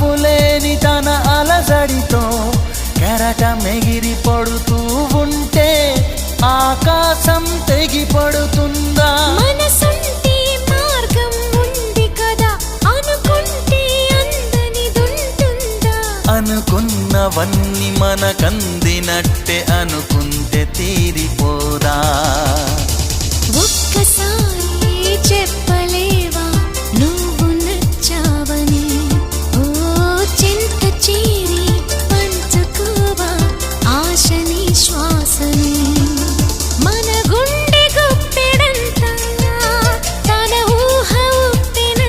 లేని తన అల్లరితో అలుపులేని తన అలజడితో కెరట మెగిరి పడుతూ ఉంటే ఆకాశం తెగి పడుతుందా? మనసుంటే మార్గం ఉంది కదా అనుకుంటే అందనిదుంటుందా అనుకున్నవన్నీ మనకందినట్టే అనుకుంటే తీరిపోదా?